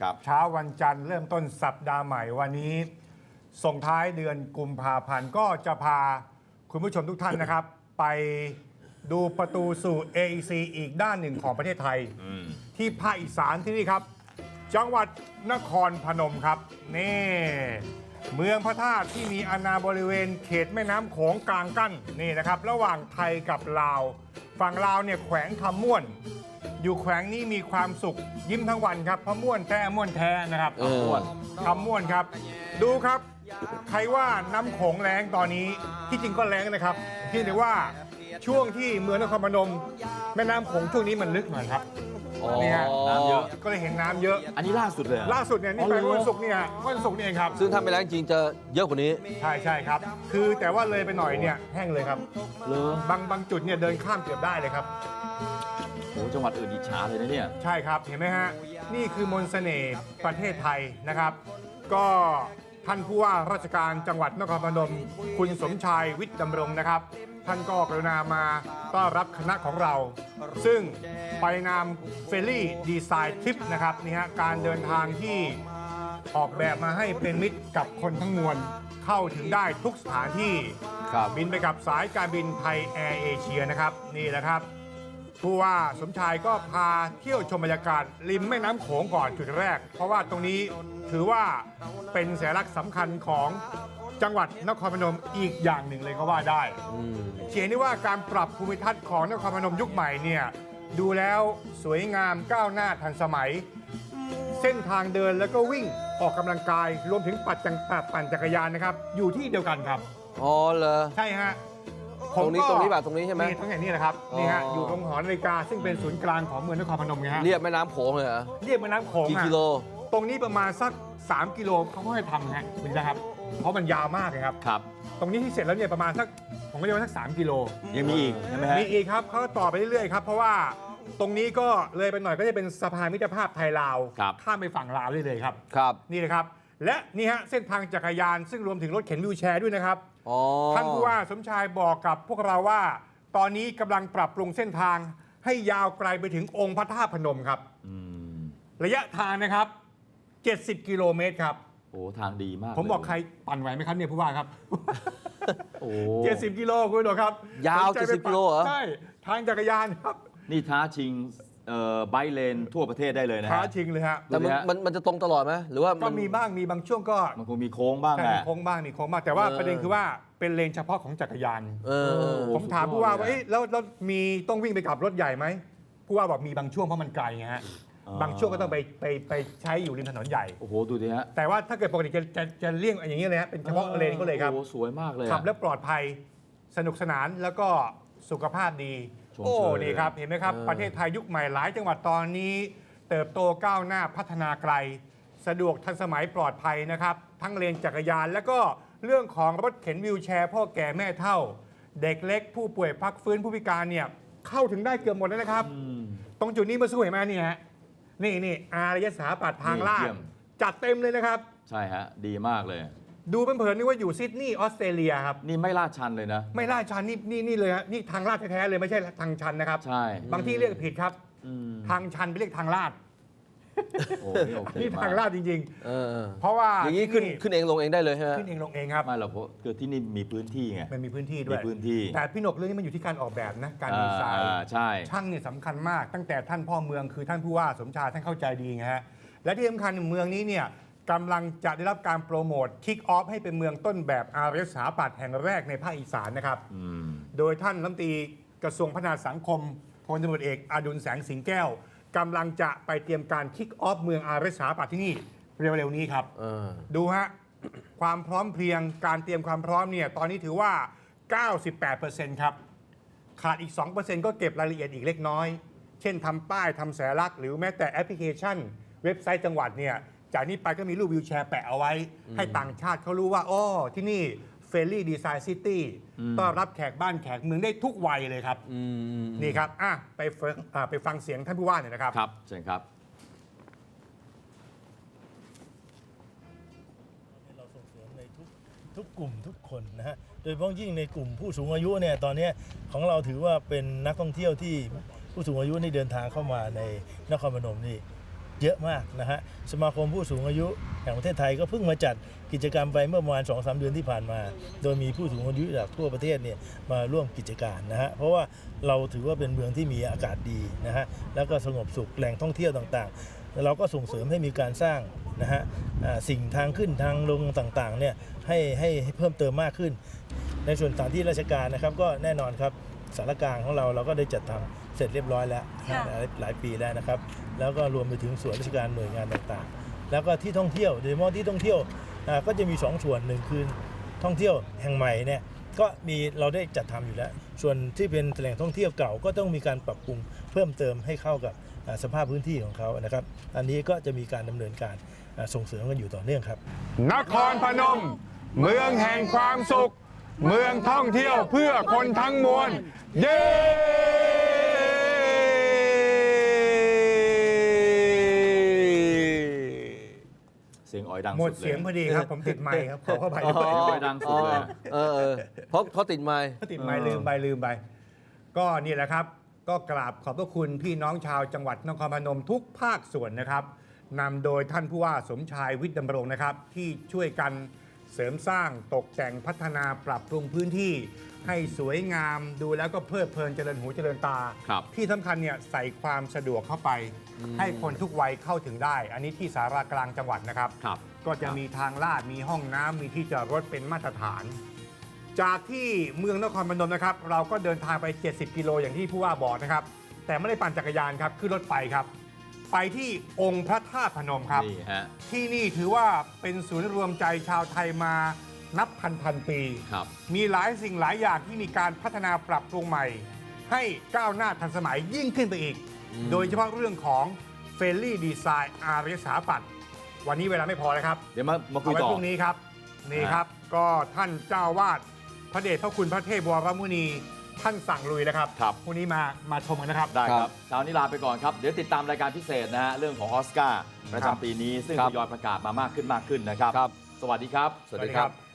ครับ เช้าวันจันทร์เริ่มต้นสัปดาห์ใหม่วันนี้ ส่งท้ายเดือนกุมภาพันธ์ก็จะพาคุณผู้ชมทุกท่านนะครับ ไปดูประตูสู่ AEC อีกด้านหนึ่งของประเทศไทยอืมที่ภาคอีสานที่นี่ครับ จังหวัดนครพนมครับ นี่ เมืองพระธาตุที่มีอาณาบริเวณเขตแม่น้ำโขงกลางกั้นนี่นะครับ ระหว่างไทยกับลาว ฝั่งลาวเนี่ยแขวงคำม่วน อยู่แขวงนี้มีความสุขยิ้มทั้งวันครับเพราะม่วนแท้ม่วนแท้นะครับเออม่วนคำม่วนครับ ดูครับ ใครว่าน้ำโขงแรงตอนนี้ที่จริงก็แรงนะครับเพียงแต่ว่าช่วงที่เมืองนครพนมแม่น้ำโขงช่วงนี้มันลึกหน่อยครับ อ๋อนี่ฮะน้ำเยอะก็เลยเห็นน้ำเยอะ อันนี้ล่าสุดเลยเหรอ ล่าสุดเนี่ยนี่ไปอ๋อเหรอวันศุกร์เนี่ยวันศุกร์นี่เองครับซึ่งถ้าไม่แรงจริงจะเยอะกว่านี้ใช่ใช่ครับ คือแต่ว่าเลยไปหน่อยเนี่ยแห้งเลยครับ เลอบางบางจุดเนี่ยเดินข้ามเกือบได้เลยครับ โอ้จังหวัดอื่นอิจฉาเลยนะเนี่ย ใช่ครับเห็นไหมฮะ นี่คือมนต์เสน่ห์ประเทศไทยนะครับ ก็ท่านผู้ว่าราชการจังหวัดนครพนม คุณสมชายวิทย์ดำรงนะครับ ท่านก็กรุณามาต้อนรับคณะของเรา ซึ่งไปนามเฟลลี่ดีไซน์ทริปนะครับนี่ฮะการเดินทางที่ออกแบบมาให้เป็นมิตรกับคนทั้งมวลเข้าถึงได้ทุกสถานที่ครับ บินไปกับสายการบินไทยแอร์เอเชียนะครับนี่แหละครับ ผู้ว่าสมชายก็พาเที่ยวชมบรรยากาศริมแม่น้ำโขงก่อนจุดแรก เพราะว่าตรงนี้ถือว่าเป็นสัญลักษณ์สำคัญของ จังหวัดนครพนมอีกอย่างหนึ่งเลยก็ว่าได้อืมเขียนได้ว่าการปรับภูมิทัศน์ของนครพนมยุคใหม่เนี่ยดูแล้วสวยงามก้าวหน้าทันสมัย เส้นทางเดินแล้วก็วิ่งออกกำลังกาย รวมถึงปัดจังปั่นจักรยานนะครับ อยู่ที่เดียวกันครับ อ๋อเหรอ ใช่ฮะตรงนี้ผมก็ตรงนี้ป่ะตรงนี้ใช่ไหมนี่ตรงไหนนี่แหละครับนี่ฮะอ๋อออยู่ตรงหอนาฬิกาซึ่งเป็นศูนย์กลางของเมืองนครพนมไงฮะเรียบแม่น้ำโขงเลยเหรอเรียกแม่น้ำโขงกี่อะกิโล ตรงนี้ประมาณสัก 3 กิโลเขาก็ให้ทำฮะคุณนะครับ เพราะมันยาวมากเลยครับ ครับ ตรงนี้ที่เสร็จแล้วเนี่ยประมาณสักผมก็เรียกว่าสัก3กิโลยังมีอีกใช่ไหมฮะมีอีกครับเขาต่อไปเรื่อยๆครับ เพราะว่าตรงนี้ก็เลยไปหน่อยก็จะเป็นสะพานมิตรภาพไทยลาวครับ ข้ามไปฝั่งลาวได้เลยครับ ครับนี่นะครับ และนี่ฮะเส้นทางจักรยานซึ่งรวมถึงรถเข็นวิวแชร์ด้วยนะครับ อ๋อท่านผู้ว่าสมชายบอกกับพวกเราว่า ตอนนี้กำลังปรับปรุงเส้นทางให้ยาวไกลไปถึงองค์พระธาตุพนมครับ อืมระยะทางนะครับ 70 กิโลเมตรครับ โอ้ทางดีมากผมบอกเลยใครปั่นไหวไหมครับเนี่ยผู้ว่าครับโอ้70กิโลคุณผู้ชมครับยาวสนใจไป70กิโลเหรอใช่ทางจักรยานครับ นี่ท้าชิงเอ่อไบค์เลนทั่วประเทศได้เลยนะท้าฮะชิงเลยฮะแต่มันดูดิฮะมันมันจะตรงตลอดไหมหรือว่าก็นมีบ้างมีบางช่วงก็มันคงมีโค้งบ้างใช่แหมีละโค้งบ้างมีโค้งบ้างแต่ว่าเออประเด็นคือว่าเป็นเลนเฉพาะของจักรยานเออโอ้ผมถามสุดยอดผู้ว่าว่าเลยอะเอ๊ะแล้วแล้วมีต้องวิ่งไปกับรถใหญ่ไหมผู้ว่าบอกมีบางช่วงเพราะมันไกลไงฮะอ๋อ บางช่วงก็ต้องไปไปไปใช้อยู่ริมถนนใหญ่ โอ้โห ดูดิฮะแต่ว่าถ้าเกิดปกติจะจะจะเลี่ยงอย่างนี้เลยฮะเป็นเฉพาะเลนก็เลยครับ โอ้โหสวยมากเลยอะ ขับแล้วปลอดภัยสนุกสนานแล้วก็สุขภาพดี ชมโอ้เชยนี่ครับ เห็นไหมครับ เออ ประเทศไทยยุคใหม่หลายจังหวัดตอนนี้ เติบโตก้าวหน้าพัฒนาไกล สะดวกทันสมัยปลอดภัยนะครับ ทั้งเลนจักรยาน แล้วก็เรื่องของรถเข็นวิวแชร์ พ่อแก่แม่เฒ่า เด็กเล็กผู้ป่วยพักฟื้นผู้พิการเนี่ยเข้าถึงได้เกือบหมดแล้วนะครับอืมตรงจุดนี้เมาสู้เห็นไหมเนี่ยฮะ นี่นี่อารยสถาปัตย์ทางลาดเยี่ยม จัดเต็มเลยนะครับ ใช่ฮะ ดีมากเลย ดูเผินๆนึกว่าอยู่ซิดนีย์ออสเตรเลียครับ นี่ไม่ลาดชันเลยนะ ไม่ลาดชันนี่นี่นี่เลยฮะนี่ทางลาดแท้ๆเลยไม่ใช่ทางชันนะครับ ใช่บางที่เรียกผิดครับ อืมทางชันไปเรียกทางลาด โอ้นี่โอเคนี่มากทางลาดจริง เออเออๆเพราะว่าอย่างนี้ขึ้นที่ขึ้นเองลงเองได้เลยใช่ไหมขึ้นเองลงเองครับ ไม่หรอกเพราะคือที่นี่มีพื้นที่ไง มันมีพื้นที่ด้มีวยพื้นที่ แต่พี่หนกเรื่องนี้มันอยู่ที่การออกแบบนะการดีไซน์ อ่าใช่ ช่างเนี่ยสำคัญมากตั้งแต่ท่านพ่อเมืองคือท่านผู้ว่าสมชายท่านเข้าใจดีไงฮะและที่สำคัญเมืองนี้เนี่ยกำลังจะได้รับการโปรโมทคิกออฟให้เป็นเมืองต้นแบบอารยสถาปัตย์แห่งแรกในภาคอีสานนะครับ อืม โดยท่านรัฐมนตรีกระทรวงพัฒนาสังคมพลตำรวจเอกอดุลแสงสิงแก้ว กำลังจะไปเตรียมการคิกออฟเมืองอารยสถาปัตย์ที่นี่เร็วๆนี้ครับ เออ ดูฮะ ความพร้อมเพรียงการเตรียมความพร้อมเนี่ย ตอนนี้ถือว่า 98%ครับ ขาดอีก 2%ก็เก็บรายละเอียดอีกเล็กน้อย เช่นทำป้ายทำสัญลักษณ์หรือแม้แต่แอปพลิเคชัน เว็บไซต์จังหวัดเนี่ย จากนี้ไปก็มีรูปวิวแชร์แปะเอาไว้ ให้ต่างชาติเขารู้ว่า อ้อ ที่นี่ เฟรลี่ดีไซน์ซิตี้อืมต้อนรับแขกบ้านแขกเมืองได้ทุกวัยเลยครับอืมนี่ครับอะไปฟังอะไปฟังเสียงท่านผู้ว่าหน่อยนะครับครับเชิญครับเราส่งเสริมในทุกทุกกลุ่มทุกคนนะฮะโดยเฉพาะยิ่งในกลุ่มผู้สูงอายุเนี่ยตอนเนี้ยของเราถือว่าเป็นนักท่องเที่ยวที่ผู้สูงอายุนี่เดินทางเข้ามาในนครพนมนี่ เยอะมากนะฮะสมาคมผู้สูงอายุแห่งประเทศไทยก็เพิ่งมาจัดกิจกรรมไปเมื่อประมาณ2อสเดือนที่ผ่านมา โดยมีผู้สูงอายุจากทั่วประเทศเนี่ยมาร่วมกิจการนะฮะเพราะว่าเราถือว่าเป็นเมืองที่มีอากาศดีนะฮะแล้วก็สงบสุขแหล่งท่องเที่ยวต่างๆ เราก็ส่งเสริมให้มีการสร้างนะฮะสิ่งทางขึ้นทางลงต่างๆเนี่ยให้ให้ให้เพิ่มเติมมากขึ้น ในส่วนสถานที่ราชการนะครับก็แน่นอนครับสารกลางของเราเราก็ได้จัดทำ สร็จเรียบร้อยแล้วค่ะ หลายหลายปีแล้วนะครับ แล้วก็รวมไปถึงส่วนราชการหน่วยงานต่างๆ แล้วก็ที่ท่องเที่ยวโดยเฉพาะที่ท่องเที่ยวอ่าก็จะมี2ส่วนหนึ่งคือท่องเที่ยวแห่งใหม่เนี่ยก็มีเราได้จัดทำอยู่แล้ว ส่วนที่เป็นแหล่งท่องเที่ยวเก่าก็ต้องมีการปรับปรุงเพิ่มเติมให้เข้ากับอ่าสภาพพื้นที่ของเขานะครับ อันนี้ก็จะมีการดำเนินการอ่าส่งเสริมกันอยู่ต่อเนื่องครับ นครพนม เมืองแห่งความสุข เมืองท่องเที่ยวเพื่อคนทั้งมวล เย้ เสียงออยดังหมดสุลเสียงพอดีครับ ผมติดไมค์ครับขอเข้าไปเสีด้วยยงออยดังสุดเลย เออเออเพราะเขาติดไม้ ติดไมค์ลืมไปลืมไป ก็นี่แหละครับ ก็กราบขอบพระคุณพี่น้องชาวจังหวัดนครพนมทุกภาคส่วนนะครับนำโดยท่านผู้ว่าสมชายวิทย์ดำรงนะครับ ที่ช่วยกัน เสริมสร้างตกแต่งพัฒนาปรับปรุงพื้นที่ ให้สวยงามดูแล้วก็เพลิดเพลินเจริญหูเจริญตา ครับที่สำคัญเนี่ยใส่ความสะดวกเข้าไป ให้คนทุกวัยเข้าถึงได้ อันนี้ที่สารากลางจังหวัดนะครับ ครับ ก็จะมีทางลาดมีห้องน้ำมีที่จอดรถเป็นมาตรฐาน จากที่เมืองนครพนมนะครับ เราก็เดินทางไป 70 กิโลอย่างที่ผู้ว่าบอกนะครับ แต่ไม่ได้ปั่นจักรยานครับขึ้นรถไฟครับ ไปที่องค์พระธาตุพนมครับ นี่ฮะที่นี่ถือว่าเป็นศูนย์รวมใจชาวไทยมานับพันพันๆปี ครับ มีหลายสิ่งหลายอย่างที่มีการพัฒนาปรับปรุงใหม่ ให้ก้าวหน้าทันสมัยยิ่งขึ้นไปอีกโดยเฉพาะเรื่องของเฟรนลี่ดีไซน์อารยสถาปัตย์วันนี้เวลาไม่พอแล้วครับ เดี๋ยวมามาคุเอายไว้ต่อ พรุ่งนี้ครับนี่ครับ ก็ท่านเจ้าวาดพระเดชพระคุณพระเทพวรมุนี ท่านสั่งลุยแล้วครับครับ พรุ่งนี้มามาชมกันนะครับ ได้คครัรับบเช้านี้ลาไปก่อนครับ เดี๋ยวติดตามรายการพิเศษนะฮะ เรื่องของออสการ์ประครับจำปีนี้ ซึ่งครัทบยอยประกาศมามากขึ้นมากขึ้นนะครับ ครับ สวัสดีครับ สวัสดีครับ